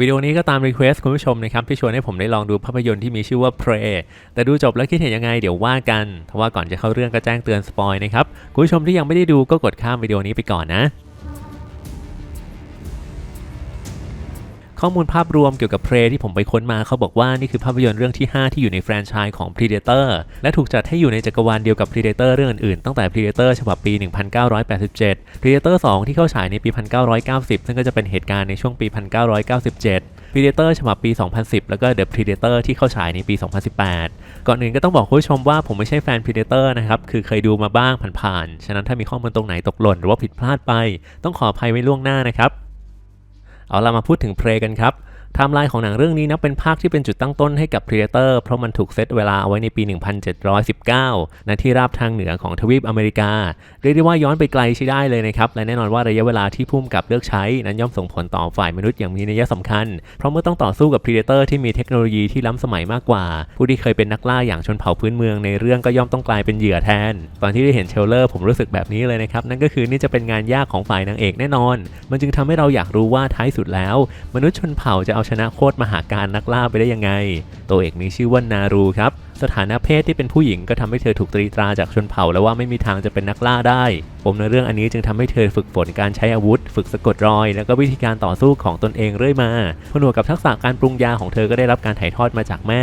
วิดีโอนี้ก็ตามรีเควสคุณผู้ชมนะครับที่ชวนให้ผมได้ลองดูภาพยนตร์ที่มีชื่อว่า Prey แต่ดูจบแล้วคิดเห็นยังไงเดี๋ยวว่ากันทว่าก่อนจะเข้าเรื่องก็แจ้งเตือนสปอยนะครับคุณผู้ชมที่ยังไม่ได้ดูก็กดข้ามวิดีโอนี้ไปก่อนนะ ข้อมูลภาพรวมเกี่ยวกับ Prey ที่ผมไปค้นมาเขาบอกว่านี่คือภาพยนตร์เรื่องที่ 5 ที่อยู่ในแฟรนไชส์ของ Predator และถูกจัดให้อยู่ในจักรวาลเดียวกับ Predator เรื่องอื่นๆตั้งแต่ Predator ฉบับปี 1987 Predator 2 ที่เข้าฉายในปี 1990 ซึ่งก็จะเป็นเหตุการณ์ในช่วงปี 1997 Predator ฉบับปี 2010 แล้วก็ The Predator ที่เข้าฉายในปี 2018 ก่อนอื่นก็ต้องบอกคุณผู้ชมว่าผมไม่ใช่แฟน Predator นะครับ คือเคยดูมาบ้างผ่านๆ ฉะนั้นถ้ามีข้อมูลตรงไหนตกหล่นหรือว่าผิดพลาดไป ต้องขออภัยไว้ล่วงหน้านะครับ เอาเรามาพูดถึงเพลกันครับ ไทม์ไลน์ของหนังเรื่องนี้นับเป็นภาคที่เป็นจุดตั้งต้นให้กับ Predator เพราะมันถูกเซตเวลาเอาไว้ในปี 1719 ณ ที่ราบทางเหนือของทวีปอเมริกา เรียกได้ว่าย้อนไปไกลใช้ได้เลยนะครับ และแน่นอนว่าระยะเวลาที่พุ่มกับเลือกใช้ นั้นย่อมส่งผลต่อฝ่ายมนุษย์อย่างมีนัยสำคัญ เพราะเมื่อต้องต่อสู้กับ Predator ที่มีเทคโนโลยีที่ล้ำสมัยมากกว่า ผู้ที่เคยเป็นนักล่าอย่างชนเผ่าพื้นเมืองในเรื่องก็ย่อมต้องกลายเป็นเหยื่อแทน ตอนที่ได้เห็นเทรลเลอร์ผมรู้สึกแบบนี้เลยนะครับนั่นก็คือนี่จะเป็นงานยากของฝ่ายนางเอกแน่นอน มันจึงทำให้เราอยากรู้ว่าท้ายสุดแล้ว มนุษย์ชนเผ่าจะเอาชนะโคตรมหาการนักล่าไปได้ยังไง ตัวเอกมีชื่อว่านารูครับ สถานะเพศที่เป็นผู้หญิงก็ทำให้เธอถูกตรีตราจากชนเผ่า แล้วว่าไม่มีทางจะเป็นนักล่าได้ปมในเรื่องอันนี้จึงทำให้เธอฝึกฝนการใช้อาวุธ ฝึกสะกดรอย แล้วก็วิธีการต่อสู้ของตนเองเรื่อยมาผนวกกับทักษะการปรุงยาของเธอก็ได้รับการถ่ายทอดมาจากแม่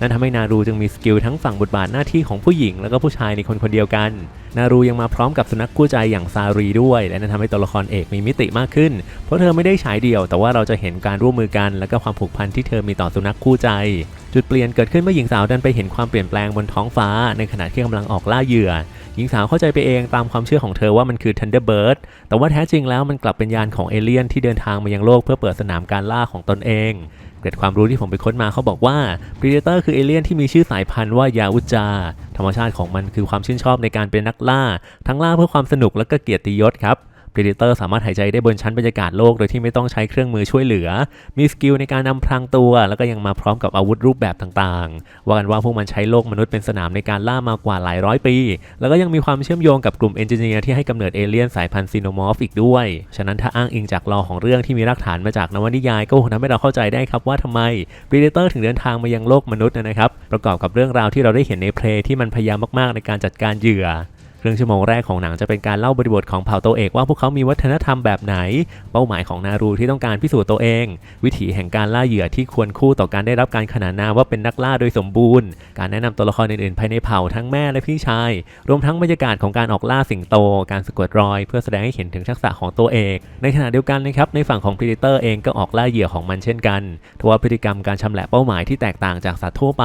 นั่นทำให้นารูจึงมีสกิลทั้งฝั่งบทบาทหน้าที่ของผู้หญิง แล้วก็ผู้ชายในคนคนเดียวกัน นารูยังมาพร้อมกับสุนัขคู่ใจอย่างซารีด้วย และนั่นทำให้ตัวละครเอกมีมิติมากขึ้น เพราะเธอไม่ได้ฉายเดี่ยว แต่ว่าเราจะเห็นการร่วมมือกัน และก็ความผูกพันที่เธอมีต่อสุนัขคู่ใจ จุดเปลี่ยนเกิดขึ้นเมื่อหญิงสาวดันไปเห็นความเปลี่ยนแปลงบนท้องฟ้า ในขณะที่กำลังออกล่าเหยื่อ หญิงสาวเข้าใจไปเองตามความเชื่อของเธอว่ามันคือ Thunderbird แต่ว่าแท้จริงแล้วมันกลับเป็นยานของเอเลี่ยนที่เดินทางมายังโลกเพื่อเปิดสนามการล่าของตนเองเกร็ดความรู้ที่ผมไปค้นมาเขาบอกว่า Predator คือเอเลี่ยนที่มีชื่อสายพันธุ์ว่ายาอุจจาธรรมชาติของมันคือความชื่นชอบในการเป็นนักล่า ทั้งล่าเพื่อความสนุกและก็เกียรติยศครับ Predator สามารถหายใจได้บนชั้นบรรยากาศโลกโดยที่ไม่ต้องใช้เครื่องมือช่วยเหลือ มีสกิลในการนำพรางตัว แล้วก็ยังมาพร้อมกับอาวุธรูปแบบต่างๆ ว่ากันว่าพวกมันใช้โลกมนุษย์เป็นสนามในการล่ามากว่าหลายร้อยปี แล้วก็ยังมีความเชื่อมโยงกับกลุ่มเอนจิเนียร์ที่ให้กำเนิดเอเลี่ยนสายพันธุ์ซีโนมอร์ฟอีกด้วย ฉะนั้นถ้าอ้างอิงจากลอของเรื่องที่มีรากฐานมาจากนวนิยายก็คงทำให้เราเข้าใจได้ครับว่าทำไม Predator ถึงเดินทางมายังโลกมนุษย์นะครับ ประกอบกับเรื่องราวที่เราได้เห็นในเพลงที่มันพยายามมากๆในการจัดการเหยื่อ ครึ่งชั่วโมงแรกของหนังจะเป็นการเล่าบริบทของเผ่าโตเอกว่าพวกเขามีวัฒนธรรมแบบไหน เป้าหมายของนารูที่ต้องการพิสูจน์ตัวเอง วิถีแห่งการล่าเหยื่อที่ควรคู่ต่อการได้รับการขนานนามว่าเป็นนักล่าโดยสมบูรณ์ การแนะนำตัวละครอื่นๆภายในเผ่าทั้งแม่และพี่ชาย รวมทั้งบรรยากาศของการออกล่าสิงโต การสะกดรอย เพื่อแสดงให้เห็นถึงทักษะของตัวเอกในขณะเดียวกันนะครับในฝั่งของ Predator เองก็ออกล่าเหยื่อของมันเช่นกันทว่าพฤติกรรมการชำแหละเป้าหมายที่แตกต่างจากสัตว์ทั่วไป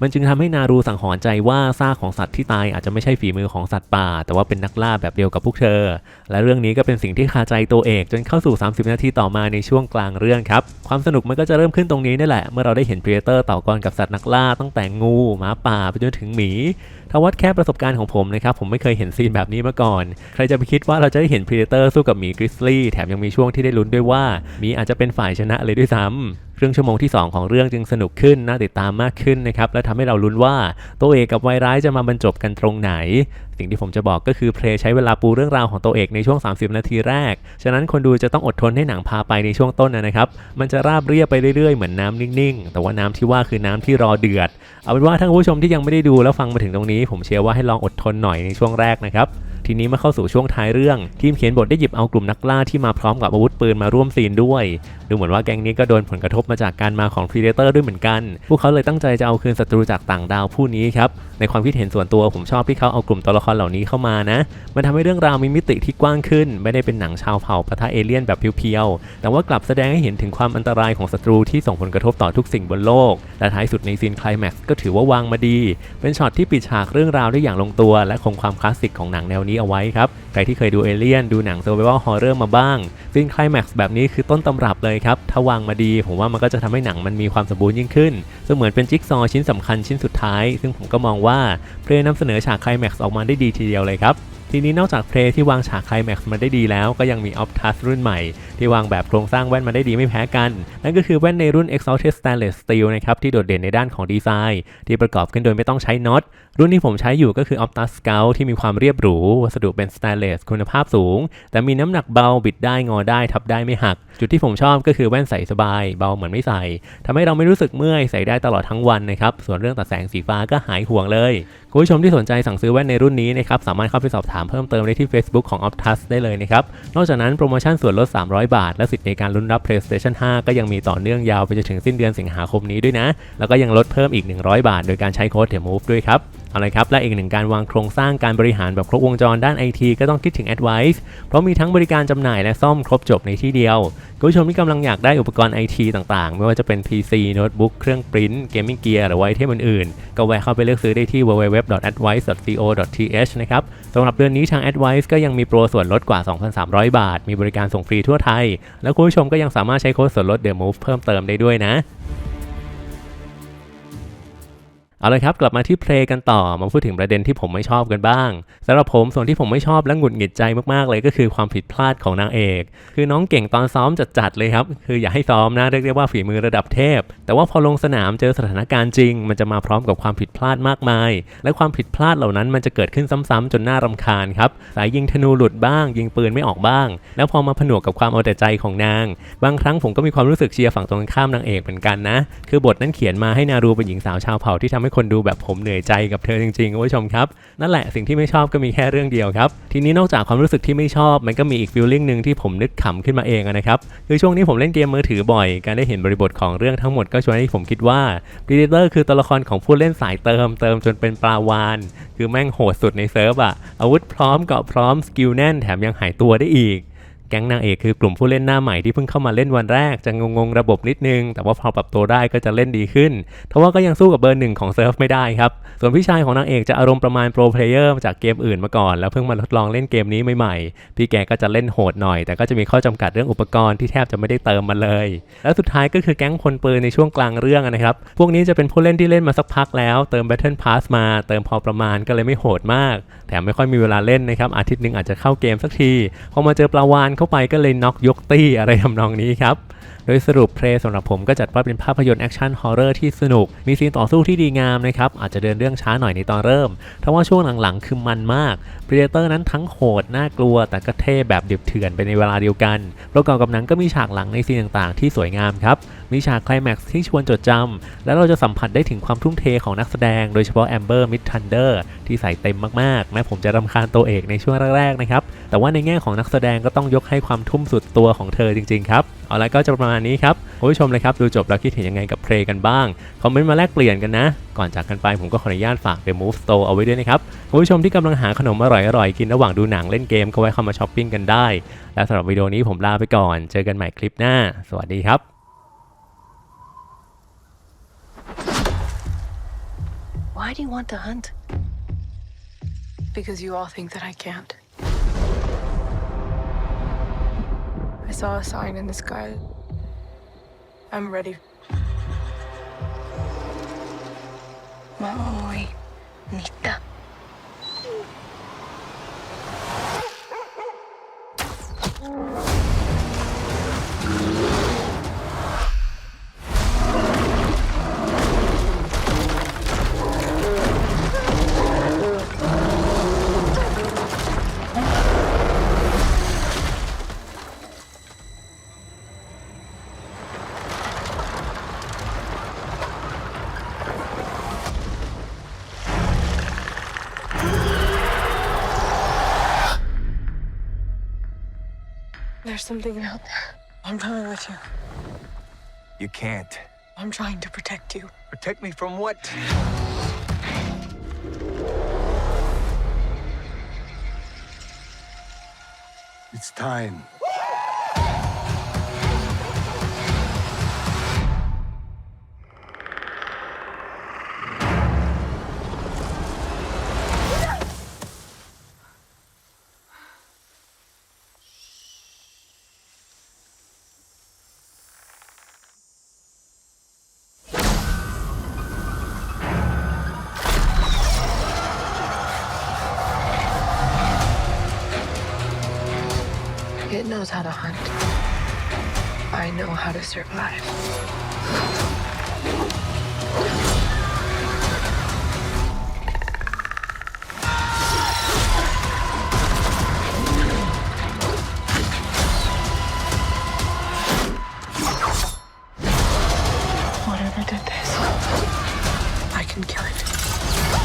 มันจึงทำให้นารูสังหรณ์ใจว่าซากของสัตว์ที่ตายอาจจะไม่ใช่ฝีมือของสัตว์ป่า แต่ว่าเป็นนักล่าแบบเดียวกับพวกเธอ และเรื่องนี้ก็เป็นสิ่งที่คาใจตัวเอกจนเข้าสู่ 30 นาทีต่อมาในช่วงกลางเรื่องครับ ความสนุกมันก็จะเริ่มขึ้นตรงนี้นี่แหละ เมื่อเราได้เห็นพรีเดเตอร์ต่อกรกับสัตว์นักล่าตั้งแต่งูหมาป่าไปจนถึงหมีทวัดแค่ประสบการณ์ของผมนะครับผมไม่เคยเห็นซีนแบบนี้มาก่อน ใครจะไปคิดว่าเราจะได้เห็นพรีเดเตอร์สู้กับหมีกริซลี่แถมยังมีช่วงที่ได้ลุ้นด้วยว่าหมีอาจจะเป็นฝ่ายชนะเลยด้วยซ้ำ รึ่งชั่วโมงที่ 2 ของเรื่องจึงสนุกขึ้นน่าติดตามมากขึ้นนะครับและทำให้เราลุ้นว่าตัวเอกกับวายร้ายจะมาบรรจบกันตรงไหน สิ่งที่ผมจะบอกก็คือเพลใช้เวลาปูเรื่องราวของตัวเอกในช่วง 30 นาทีแรก ฉะนั้นคนดูจะต้องอดทนให้หนังพาไปในช่วงต้นนะครับมันจะราบเรียบไปเรื่อยๆเหมือนน้ำนิ่งๆ แต่ว่าน้ำที่ว่าคือน้ำที่รอเดือด เอาเป็นว่าท่านผู้ชมที่ยังไม่ได้ดูแล้วฟังมาถึงตรงนี้ ผมเชื่อว่าให้ลองอดทนหน่อยในช่วงแรกนะครับ ทีนี้มาเข้าสู่ช่วงท้ายเรื่อง ทีมเขียนบทได้หยิบเอากลุ่มนักล่าที่มาพร้อมกับอาวุธปืนมาร่วมซีนด้วย ดูเหมือนว่าแก๊งนี้ก็โดนผลกระทบมาจากการมาของ Predator ด้วยเหมือนกัน พวกเขาเลยตั้งใจจะเอาคืนศัตรูจากต่างดาวผู้นี้ครับ ในความคิดเห็นส่วนตัวผมชอบที่เขาเอากลุ่มตัวละครเหล่านี้เข้ามานะ มันทำให้เรื่องราวมีมิติที่กว้างขึ้น ไม่ได้เป็นหนังชาวเผ่าปะทะเอเลี่ยนแบบเพียวๆ แต่ว่ากลับแสดงให้เห็นถึงความอันตรายของศัตรูที่ส่งผลกระทบต่อทุกสิ่งบนโลก และท้ายสุดในซีนคลแม็กซ์ก็ถือว่าวางมาดี เป็นช็อตที่ปิดฉากเรื่องราวได้อย่างลงตัว และคงความคลาสสิกของหนังแนวนี้เอาไว้ครับ ใครที่เคยดูเอเลี่ยนดูหนังเซอร์ไวเวลฮอร์เรอร์มาบ้างซีนไคลแม็กซ์แบบนี้คือต้นตำรับเลยครับ ถ้าวางมาดี ผมว่ามันก็จะทำให้หนังมันมีความสมบูรณ์ยิ่งขึ้น เสมือนเป็นจิ๊กซอว์ชิ้นสำคัญชิ้นสุดท้าย ซึ่งผมก็มองว่าเพลย์นำเสนอฉากคลแม็กซ์ออกมาได้ดีทีเดียวเลยครับ ทีนี้นอกจากเพลย์ที่วางฉากไคลแม็กซ์มาได้ดีแล้ว ก็ยังมี Optus รุ่นใหม่ ที่วางแบบโครงสร้างแว่นมาได้ดีไม่แพ้กัน นั่นก็คือแว่นในรุ่น Exalted Stainless Steel นะครับที่โดดเด่นในด้านของดีไซน์ ที่ประกอบขึ้นโดยไม่ต้องใช้น็อตรุ่นที่ผมใช้อยู่ก็คือ Optus Scout ที่มีความเรียบหรู วัสดุเป็น stainless คุณภาพสูง แต่มีน้ำหนักเบาบิดได้งอได้ทับได้ไม่หัก จุดที่ผมชอบก็คือแว่นใส่สบาย เบาเหมือนไม่ใส่ทำให้เราไม่รู้สึกเมื่อยใส่ได้ตลอดทั้งวันนะครับส่วนเรื่องตัดแสงสีฟ้าก็หายห่วงเลย คุณผู้ชมที่สนใจสั่งซื้อแว่นในรุ่นนี้นะครับสามารถเข้าไปสอบถามเพิ่มเติมได้ที่ Facebook ของ Optus ได้เลยนะครับนอกจากนั้นโปรโมชั่นส่วนลด 300 บาท และสิทธิ์ในการลุ้นรับ PlayStation 5 ก็ยังมีต่อเนื่องยาวไปจนถึงสิ้นเดือนสิงหาคมนี้ด้วยนะ แล้วก็ยังลดเพิ่มอีก 100 บาท โดยการใช้โค้ดเทมูฟด้วยครับ เอาลยครับและอีกหนึ่งการวางโครงสร้างการบริหารแบบครบวงจรด้าน IT ก็ต้องคิดถึง Advice เพราะมีทั้งบริการจำหน่ายและซ่อมครบจบในที่เดียว คุณผู้ชมที่กำลังอยากได้อุปกรณ์ IT ต่างๆ ไม่ว่าจะเป็น PC โน้ตบุ๊กเครื่องปริ้นเกมมิ่งเกียร์หรือว่าไอเทมอื่นๆ ก็แวะเข้าไปเลือกซื้อได้ที่ www.advice.co.th นะครับสำหรับเดือนนี้ทาง Advice ก็ยังมีโปรส่วนลดกว่า 2,300 บาท มีบริการส่งฟรีทั่วไทย แล้วคุณผู้ชมก็ยังสามารถใช้โค้ดส่วนลด The Move เพิ่มเติมได้ด้วยนะ เอาเลยครับกลับมาที่เพลงกันต่อมาพูดถึงประเด็นที่ผมไม่ชอบกันบ้างสำหรับผมส่วนที่ผมไม่ชอบและหงุดหงิดใจมากๆเลยก็คือความผิดพลาดของนางเอก คือน้องเก่งตอนซ้อมจัดๆเลยครับคืออย่าให้ซ้อมนะเรียกได้ว่าฝีมือระดับเทพ แต่ว่าพอลงสนามเจอสถานการณ์จริง มันจะมาพร้อมกับความผิดพลาดมากมาย และความผิดพลาดเหล่านั้นมันจะเกิดขึ้นซ้ำๆจนน่ารำคาญครับสายยิงธนูหลุดบ้าง ยิงปืนไม่ออกบ้าง แล้วพอมาผนวกกับความเอาแต่ใจของนาง บางครั้งผมก็มีความรู้สึกเชียร์ฝั่งตรงข้ามนางเอกเหมือนกันนะคือบทนั้นเขียนมาให้นารูเป็นหญิงสาวชาวเผ่าที่ทำใหคนดูแบบผมเหนื่อยใจกับเธอจริงๆคุณผู้ชมครับ นั่นแหละสิ่งที่ไม่ชอบก็มีแค่เรื่องเดียวครับ ทีนี้นอกจากความรู้สึกที่ไม่ชอบ มันก็มีอีกฟีลลิ่งหนึ่งที่ผมนึกขำขึ้นมาเองนะครับ คือช่วงนี้ผมเล่นเกมมือถือบ่อย การได้เห็นบริบทของเรื่องทั้งหมดก็ชวนให้ผมคิดว่า Predator คือตัวละครของผู้เล่นสายเติมเติมจนเป็นปลาวาน คือแม่งโหดสุดในเซิร์ฟอะอาวุธพร้อมเกราะพร้อมสกิลแน่นแถมยังหายตัวได้อีก แก๊งนางเอกคือกลุ่มผู้เล่นหน้าใหม่ที่เพิ่งเข้ามาเล่นวันแรกจะงงๆระบบนิดนึง แต่ว่าพอปรับตัวได้ก็จะเล่นดีขึ้นทว่าก็ยังสู้กับเบอร์หนึ่งของเซิร์ฟไม่ได้ครับ ส่วนพี่ชายของนางเอกจะอารมณ์ประมาณโปรเพลเยอร์จากเกมอื่นมาก่อนแล้วเพิ่งมาทดลองเล่นเกมนี้ใหม่ๆ พี่แกก็จะเล่นโหดหน่อย แต่ก็จะมีข้อจำกัดเรื่องอุปกรณ์ที่แทบจะไม่ได้เติมมาเลย แล้วสุดท้ายก็คือแก๊งพลปืนในช่วงกลางเรื่องนะครับ พวกนี้จะเป็นผู้เล่นที่เล่นมาสักพักแล้ว เติม Battle Pass มา เติมพอประมาณก็เลยไม่โหดมาก แถมไม่ค่อยมีเวลาเล่นนะครับ อาทิตย์นึงอาจจะเข้าเกมสักที พอมาเจอปลาวานเข้าไปก็เลยน็อกยกตี้อะไรทำนองนี้ครับ โดยสรุปเพลงสำหรับผมก็จัดว่าเป็นภาพยนตร์แอคชั่นฮอร์เรอร์ที่สนุก มีซีนต่อสู้ที่ดีงามนะครับ อาจจะเดินเรื่องช้าหน่อยในตอนเริ่มทว่าช่วงหลังๆคือมันมาก Predator นั้นทั้งโหด น่ากลัว แต่ก็เท่แบบดิบเถื่อนไปในเวลาเดียวกัน ประกอบกับหนังก็มีฉากหลังในซีนต่างๆ ที่สวยงามครับ มีฉากคลแม็กซ์ที่ชวนจดจำและเราจะสัมผัสได้ถึงความทุ่มเทของนักแสดง โดยเฉพาะแอมเบอร์มิดทันเดอร์ที่ใส่เต็มมากๆ แม้ผมจะรำคาญตัวเอกในช่วงแรกๆนะครับ แต่ว่าในแง่ของนักแสดงก็ต้องยกให้ความทุ่มสุดตัวของเธอจริงๆครับ เอาละก็จะประมาณนี้ครับคุณผู้ชมเลยครับดูจบแล้วคิดเห็นยังไงกับเพลงกันบ้าง คอมเมนต์มาแลกเปลี่ยนกันนะ ก่อนจากกันไปผมก็ขออนุญาตฝาก The Move Store เอาไว้ด้วยนะครับคุณผู้ชมที่กำลังหาขนมอร่อยๆกินระหว่างดูหนังเล่นเกมก็ไว้เข้ามาช้อปปิ้งกันได้ และสำหรับวิดีโอนี้ผมลาไปก่อน เจอกันใหม่คลิปหน้า สวัสดีครับ Why do you want to hunt? Because you all think that I can't. I saw a sign in the sky. I'm ready. My only. There's something out there. I'm coming with you. You can't. I'm trying to protect you. Protect me from what? It's time. Knows how to hunt. I know how to survive. Whatever did this, I can kill it.